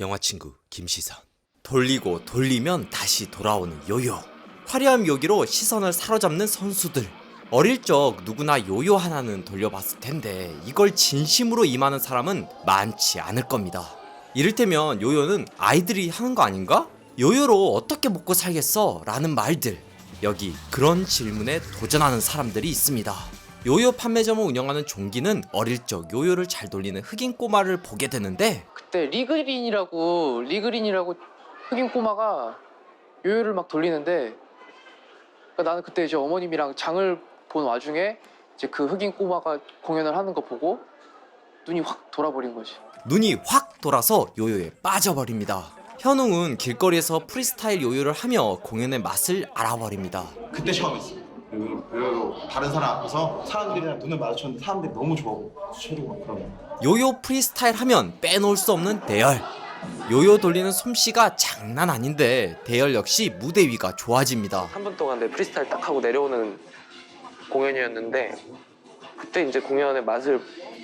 영화 친구 김시선. 돌리고 돌리면 다시 돌아오는 요요. 화려한 묘기로 시선을 사로잡는 선수들. 어릴 적 누구나 요요 하나는 돌려봤을 텐데 이걸 진심으로 임하는 사람은 많지 않을 겁니다. 이를테면 요요는 아이들이 하는 거 아닌가? 요요로 어떻게 먹고 살겠어? 라는 말들. 여기 그런 질문에 도전하는 사람들이 있습니다 요요 판매점을 운영하는 종기는 어릴 적 요요를 잘 돌리는 흑인 꼬마를 보게 되는데 그때 리그린이라고 리그린이라고 흑인 꼬마가 요요를 막 돌리는데 그러니까 나는 그때 이제 어머님이랑 장을 본 와중에 이제 그 흑인 꼬마가 공연을 하는 거 보고 눈이 확 돌아버린 거지. 눈이 확 돌아서 요요에 빠져버립니다. 현웅은 길거리에서 프리스타일 요요를 하며 공연의 맛을 알아버립니다. 그때 처음이었어. 그리고 다른 사람 앞에서 사람들이랑 눈을 마주쳤는데 사람들이 너무 좋아하고 쳐주고 막 그러는 거야. 요요 프리스타일 하면 빼놓을 수 없는 대열. 요요 돌리는 솜씨가 장난 아닌데 대열 역시 무대 위가 좋아집니다. 3분 동안 내 프리스타일 딱 하고 내려오는 공연이었는데 그때 이제 공연의 맛을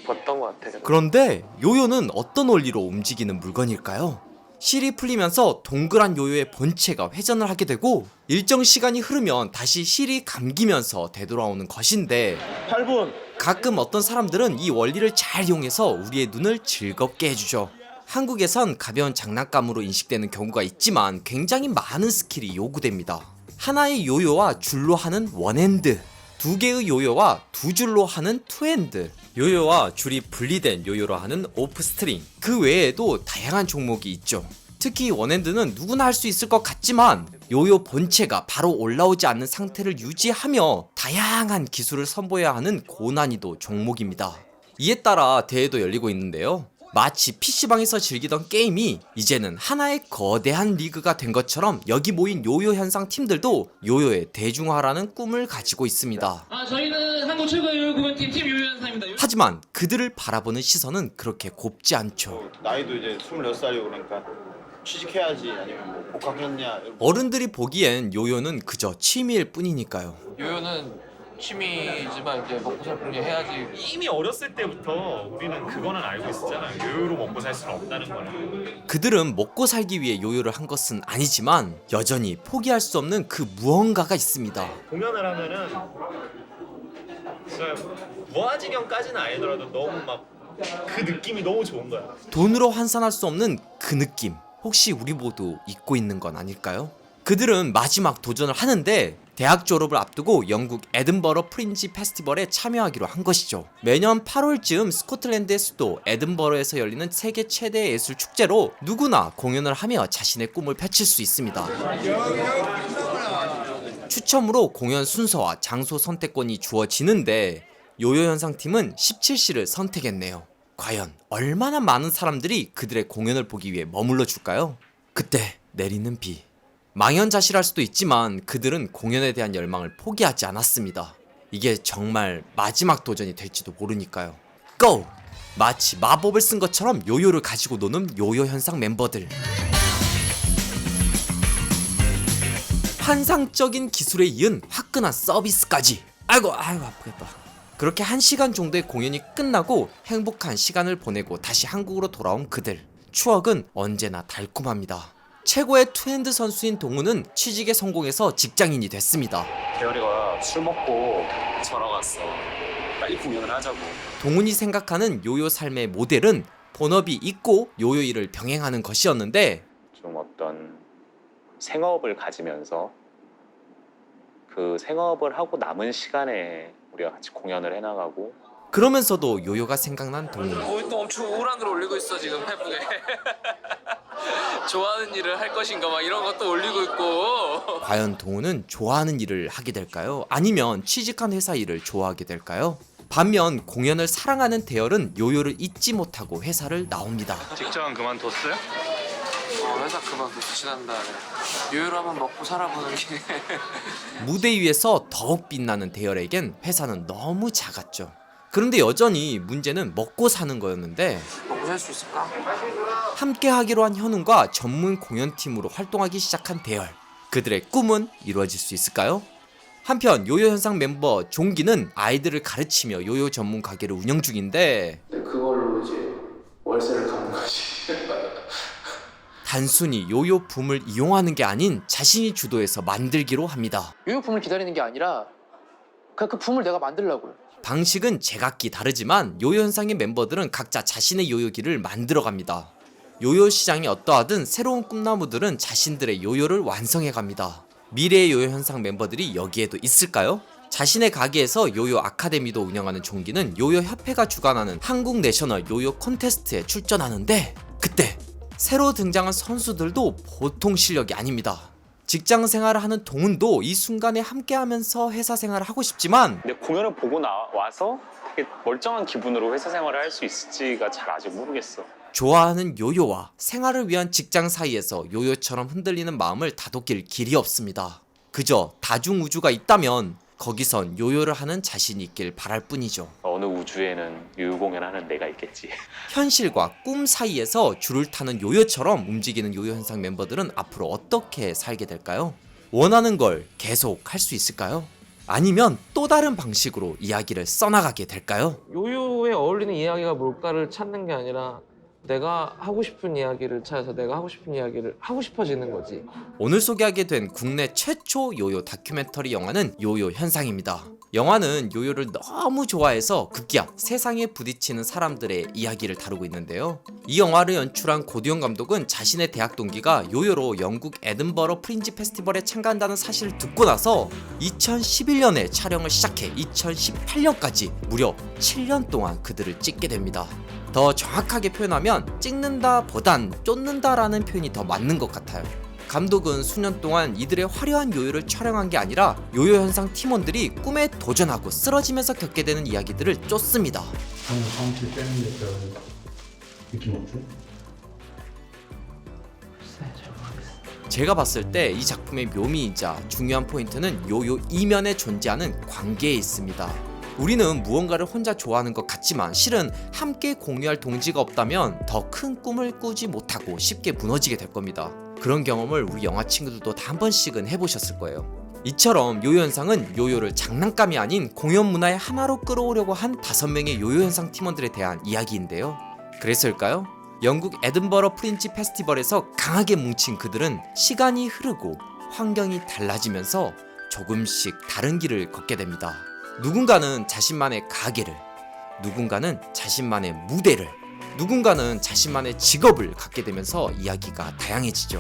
봤던 것 같아. 그런데 요요는 어떤 원리로 움직이는 물건일까요? 실이 풀리면서 동그란 요요의 본체가 회전을 하게 되고 일정 시간이 흐르면 다시 실이 감기면서 되돌아오는 것인데 8분. 가끔 어떤 사람들은 이 원리를 잘 이용해서 우리의 눈을 즐겁게 해주죠. 한국에선 가벼운 장난감으로 인식되는 경우가 있지만 굉장히 많은 스킬이 요구됩니다. 하나의 요요와 줄로 하는 원핸드, 두 개의 요요와 두 줄로 하는 투핸드, 요요와 줄이 분리된 요요로 하는 오프 스트링, 그 외에도 다양한 종목이 있죠. 특히 원핸드는 누구나 할 수 있을 것 같지만 요요 본체가 바로 올라오지 않는 상태를 유지하며 다양한 기술을 선보여야 하는 고난이도 종목입니다. 이에 따라 대회도 열리고 있는데요. 마치 PC방에서 즐기던 게임이 이제는 하나의 거대한 리그가 된 것처럼 여기 모인 요요 현상 팀들도 요요의 대중화라는 꿈을 가지고 있습니다. 아 저희는 한국 최고의 요요 공연팀 팀 요요연상입니다. 하지만 그들을 바라보는 시선은 그렇게 곱지 않죠. 나이도 이제 26살이고 그러니까 취직해야지 아니면 뭐 복학했냐. 어른들이 보기엔 요요는 그저 취미일 뿐이니까요. 요요는 취미지만 이제 먹고 살 뿐이 해야지. 이미 어렸을 때부터 우리는 그거는 알고 있었잖아요. 요요로 먹고 살 수는 없다는 거는. 그들은 먹고 살기 위해 요요를 한 것은 아니지만 여전히 포기할 수 없는 그 무언가가 있습니다. 공연을 하면은 진짜 무아지경까지는 아니더라도 너무 막 그 느낌이 너무 좋은 거야. 돈으로 환산할 수 없는 그 느낌 혹시 우리 모두 잊고 있는 건 아닐까요? 그들은 마지막 도전을 하는데 대학 졸업을 앞두고 영국 에든버러 프린지 페스티벌에 참여하기로 한 것이죠. 매년 8월쯤 스코틀랜드의 수도 에든버러에서 열리는 세계 최대 예술 축제로 누구나 공연을 하며 자신의 꿈을 펼칠 수 있습니다. 추첨으로 공연 순서와 장소 선택권이 주어지는데 요요 현상팀은 17시를 선택했네요. 과연 얼마나 많은 사람들이 그들의 공연을 보기 위해 머물러 줄까요? 그때 내리는 비. 망연자실할 수도 있지만 그들은 공연에 대한 열망을 포기하지 않았습니다. 이게 정말 마지막 도전이 될지도 모르니까요. 고! 마치 마법을 쓴 것처럼 요요를 가지고 노는 요요 현상 멤버들. 환상적인 기술에 이은 화끈한 서비스까지. 아이고, 아이고 아프겠다. 그렇게 한 시간 정도의 공연이 끝나고 행복한 시간을 보내고 다시 한국으로 돌아온 그들. 추억은 언제나 달콤합니다. 최고의 투핸드 선수인 동우는 취직에 성공해서 직장인이 됐습니다. 대열이가 술 먹고 전화 왔어. 빨리 공연을 하자고. 동훈이 생각하는 요요 삶의 모델은 본업이 있고 요요 일을 병행하는 것이었는데 좀 어떤 생업을 가지면서 그 생업을 하고 남은 시간에 우리가 같이 공연을 해나가고 그러면서도 요요가 생각난 동훈. 어, 또 엄청 우울한 글 올리고 있어 지금 페북에. 좋아하는 일을 할 것인가 막 이런 것도 올리고 있고. 과연 동훈은 좋아하는 일을 하게 될까요? 아니면 취직한 회사 일을 좋아하게 될까요? 반면 공연을 사랑하는 대열은 요요를 잊지 못하고 회사를 나옵니다. 직장은 그만뒀어요? 어, 회사 그만두고 지난 다음에 요요로 한번 먹고 살아보는 게. 무대 위에서 더욱 빛나는 대열에겐 회사는 너무 작았죠. 그런데 여전히 문제는 먹고 사는 거였는데 먹고 살 수 있을까? 함께 하기로 한 현웅과 전문 공연팀으로 활동하기 시작한 대열. 그들의 꿈은 이루어질 수 있을까요? 한편 요요 현상 멤버 종기는 아이들을 가르치며 요요 전문 가게를 운영 중인데 근데 그걸로 이제 월세를 갚는 거지. 단순히 요요 붐을 이용하는 게 아닌 자신이 주도해서 만들기로 합니다. 요요 붐을 기다리는 게 아니라 그냥 그 붐을 내가 만들려고요. 방식은 제각기 다르지만 요요 현상의 멤버들은 각자 자신의 요요기를 만들어 갑니다. 요요 시장이 어떠하든 새로운 꿈나무들은 자신들의 요요를 완성해 갑니다. 미래의 요요 현상 멤버들이 여기에도 있을까요? 자신의 가게에서 요요 아카데미도 운영하는 종기는 요요 협회가 주관하는 한국 내셔널 요요 콘테스트에 출전하는데 그때 새로 등장한 선수들도 보통 실력이 아닙니다. 직장 생활을 하는 동훈도 이 순간에 함께하면서 회사 생활을 하고 싶지만 근데 공연을 보고 나 와서 되게 멀쩡한 기분으로 회사 생활을 할 수 있을지가 잘 아직 모르겠어. 좋아하는 요요와 생활을 위한 직장 사이에서 요요처럼 흔들리는 마음을 다독일 길이 없습니다. 그저 다중우주가 있다면 거기선 요요를 하는 자신이 있길 바랄 뿐이죠. 어느 우주에는 유유 공연하는 내가 있겠지. 현실과 꿈 사이에서 줄을 타는 요요처럼 움직이는 요요 현상 멤버들은 앞으로 어떻게 살게 될까요? 원하는 걸 계속 할 수 있을까요? 아니면 또 다른 방식으로 이야기를 써나가게 될까요? 요요에 어울리는 이야기가 뭘까를 찾는 게 아니라 내가 하고 싶은 이야기를 찾아서 내가 하고 싶은 이야기를 하고 싶어지는 거지. 오늘 소개하게 된 국내 최초 요요 다큐멘터리 영화는 요요 현상입니다. 영화는 요요를 너무 좋아해서 급기야 세상에 부딪히는 사람들의 이야기를 다루고 있는데요. 이 영화를 연출한 고디온 감독은 자신의 대학 동기가 요요로 영국 에든버러 프린지 페스티벌에 참가한다는 사실을 듣고 나서 2011년에 촬영을 시작해 2018년까지 무려 7년 동안 그들을 찍게 됩니다. 더 정확하게 표현하면 찍는다 보단 쫓는다라는 표현이 더 맞는 것 같아요. 감독은 수년 동안 이들의 화려한 요요를 촬영한 게 아니라 요요 현상 팀원들이 꿈에 도전하고 쓰러지면서 겪게 되는 이야기들을 쫓습니다. 방금 정치 빼는 데 그런 느낌 없어? 제가 봤을 때 이 작품의 묘미이자 중요한 포인트는 요요 이면에 존재하는 관계에 있습니다. 우리는 무언가를 혼자 좋아하는 것 같지만 실은 함께 공유할 동지가 없다면 더 큰 꿈을 꾸지 못하고 쉽게 무너지게 될 겁니다. 그런 경험을 우리 영화 친구들도 다 한 번씩은 해보셨을 거예요. 이처럼 요요 현상은 요요를 장난감이 아닌 공연 문화의 하나로 끌어오려고 한 다섯 명의 요요 현상 팀원들에 대한 이야기인데요. 그랬을까요? 영국 에든버러 프린지 페스티벌에서 강하게 뭉친 그들은 시간이 흐르고 환경이 달라지면서 조금씩 다른 길을 걷게 됩니다. 누군가는 자신만의 가게를, 누군가는 자신만의 무대를, 누군가는 자신만의 직업을 갖게 되면서 이야기가 다양해지죠.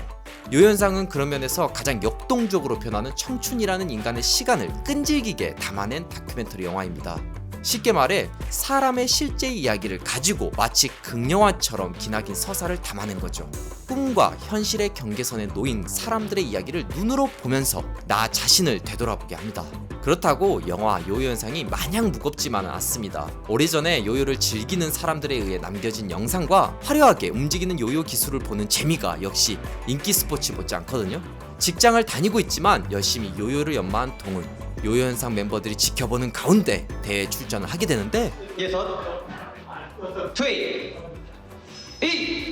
요 현상은 그런 면에서 가장 역동적으로 변하는 청춘이라는 인간의 시간을 끈질기게 담아낸 다큐멘터리 영화입니다. 쉽게 말해 사람의 실제 이야기를 가지고 마치 극영화처럼 기나긴 서사를 담아낸 거죠. 꿈과 현실의 경계선에 놓인 사람들의 이야기를 눈으로 보면서 나 자신을 되돌아보게 합니다. 그렇다고 영화 요요 현상이 마냥 무겁지만은 않습니다. 오래전에 요요를 즐기는 사람들에 의해 남겨진 영상과 화려하게 움직이는 요요 기술을 보는 재미가 역시 인기 스포츠 못지 않거든요. 직장을 다니고 있지만 열심히 요요를 연마한 동훈 요요 현상 멤버들이 지켜보는 가운데 대회 출전을 하게 되는데 트윗 이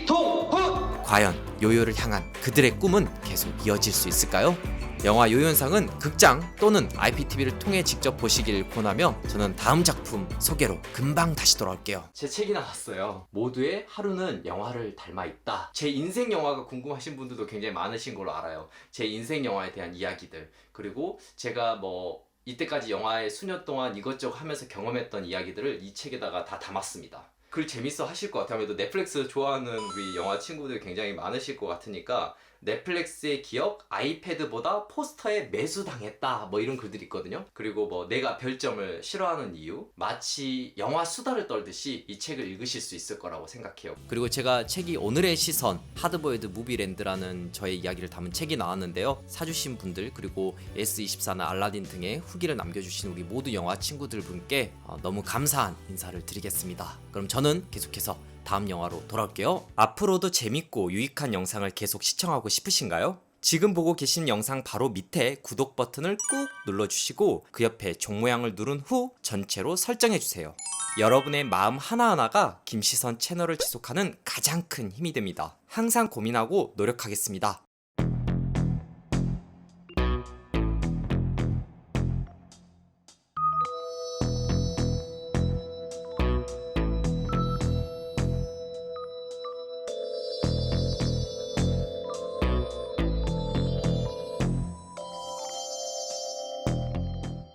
동훈 과연 요요를 향한 그들의 꿈은 계속 이어질 수 있을까요? 영화 요요현상은 극장 또는 IPTV를 통해 직접 보시길 권하며 저는 다음 작품 소개로 금방 다시 돌아올게요. 제 책이 나왔어요. 모두의 하루는 영화를 닮아 있다. 제 인생 영화가 궁금하신 분들도 굉장히 많으신 걸로 알아요. 제 인생 영화에 대한 이야기들 그리고 제가 뭐 이때까지 영화에 수년 동안 이것저것 하면서 경험했던 이야기들을 이 책에다가 다 담았습니다. 글 재밌어 하실 것 같아요. 아무래도 넷플릭스 좋아하는 우리 영화 친구들 굉장히 많으실 것 같으니까 넷플릭스의 기억 아이패드보다 포스터에 매수당했다. 뭐 이런 글들이 있거든요. 그리고 뭐 내가 별점을 싫어하는 이유 마치 영화 수다를 떨듯이 이 책을 읽으실 수 있을 거라고 생각해요. 그리고 제가 책이 오늘의 시선 하드보이드 무비랜드라는 저의 이야기를 담은 책이 나왔는데요. 사주신 분들 그리고 S24나 알라딘 등의 후기를 남겨주신 우리 모두 영화 친구들 분께 어, 너무 감사한 인사를 드리겠습니다. 그럼 저는 계속해서 다음 영화로 돌아올게요. 앞으로도 재밌고 유익한 영상을 계속 시청하고 싶으신가요? 지금 보고 계신 영상 바로 밑에 구독 버튼을 꾹 눌러주시고 그 옆에 종 모양을 누른 후 전체로 설정해주세요. 여러분의 마음 하나하나가 김시선 채널을 지속하는 가장 큰 힘이 됩니다. 항상 고민하고 노력하겠습니다.